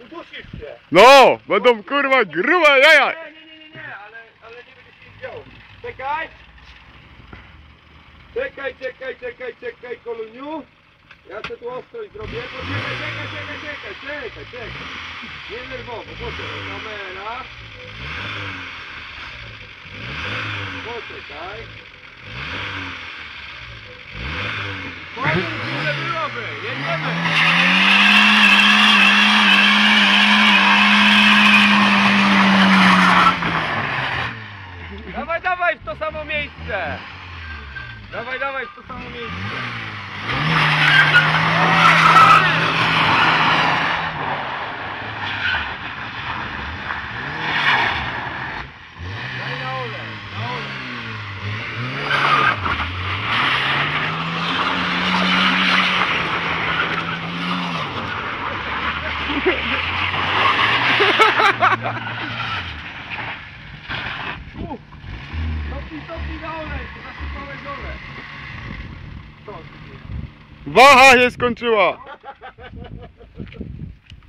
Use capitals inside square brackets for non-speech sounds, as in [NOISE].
Udusisz się. No, będą kurwa grube jaja. Nie, nie, nie, nie, nie, ale, ale nie będzie się nic. Czekaj. Czekaj, czekaj, czekaj, czekaj, koluniu. Ja sobie tu ostrość zrobię. Poczekaj, czekaj, czekaj, czekaj, czekaj, czekaj. Nie nerwowo, poczekaj. Kamera. Poczekaj. Powiem, Dawaj, dawaj w to samo miejsce! Dawaj, dawaj w to samo miejsce! Daj na olej, na olej. U, [LAUGHS] Topnij, topnij na olej, to zasypałeś olej. To. Waha się skończyła!